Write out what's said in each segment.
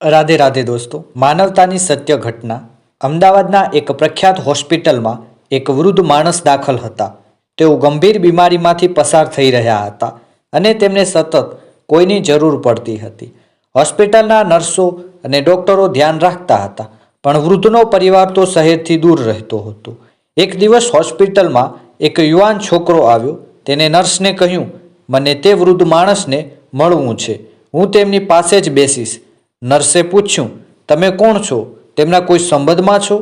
રાધે રાધે દોસ્તો, માનવતાની સત્ય ઘટના. અમદાવાદના એક પ્રખ્યાત હોસ્પિટલમાં એક વૃદ્ધ માણસ દાખલ હતા. તેઓ ગંભીર બીમારીમાંથી પસાર થઈ રહ્યા હતા અને તેમને સતત કોઈની જરૂર પડતી હતી. હોસ્પિટલના નર્સો અને ડોક્ટરો ધ્યાન રાખતા હતા, પણ વૃદ્ધનો પરિવાર તો શહેરથી દૂર રહેતો હતો. એક દિવસ હોસ્પિટલમાં એક યુવાન છોકરો આવ્યો. તેને નર્સને કહ્યું, મને તે વૃદ્ધ માણસને મળવું છે. હું તેમની પાસે જ બેસીશ. નર્સે પૂછ્યું, તમે કોણ છો? તેમના કોઈ સંબંધમાં છો?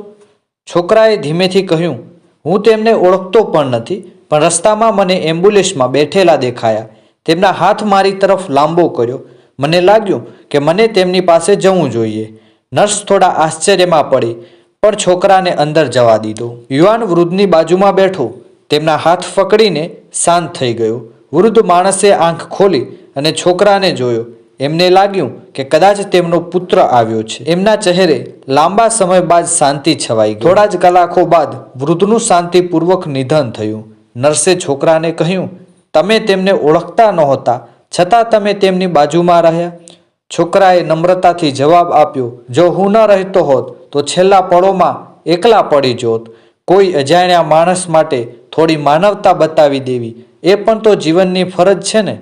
છોકરાએ ધીમેથી કહ્યું, હું તેમને ઓળખતો પણ નથી, પણ રસ્તામાં મને એમ્બ્યુલન્સમાં બેઠેલા દેખાયા. તેમના હાથ મારી તરફ લાંબો કર્યો. મને લાગ્યું કે મને તેમની પાસે જવું જોઈએ. નર્સ થોડા આશ્ચર્યમાં પડી, પણ છોકરાને અંદર જવા દીધો. યુવાન વૃદ્ધની બાજુમાં બેઠો. તેમના હાથ ફકડીને શાંત થઈ ગયો. વૃદ્ધ માણસે આંખ ખોલી અને છોકરાને જોયો. એમને લાગ્યું કે કદાચ તેમનો પુત્ર આવ્યો છે. એમના ચહેરે લાંબા સમય બાદ શાંતિ છવાઈ ગઈ. થોડા જ કલાકો બાદ વૃદ્ધનું શાંતિપૂર્વક નિધન થયું. નર્સે છોકરાને કહ્યું, તમે તેમને ઓળખતા નહોતા. છતાં તમે તેમની બાજુમાં રહ્યા. છોકરાએ નમ્રતાથી જવાબ આપ્યો, જો હું ન રહેતો હોત, તો છેલ્લા પળોમાં એકલા પડી જોત. કોઈ અજાણ્યા માણસ માટે થોડી માનવતા બતાવી દેવી. એ પણ તો જીવનની ફરજ છે ને.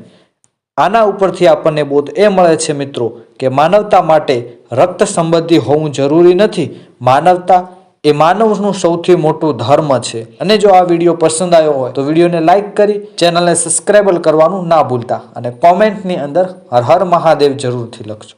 આના ઉપરથી આપણને બોધ એ મળે છે મિત્રો કે માનવતા માટે રક્ત સંબંધી હોવું જરૂરી નથી. માનવતા એ માનવનું સૌથી મોટું ધર્મ છે. અને જો આ વીડિયો પસંદ આવ્યો હોય તો વિડીયોને લાઇક કરી, ચેનલને સબસ્ક્રાઈબ કરવાનું ના ભૂલતા અને કોમેન્ટની અંદર હર હર મહાદેવ જરૂરથી લખજો.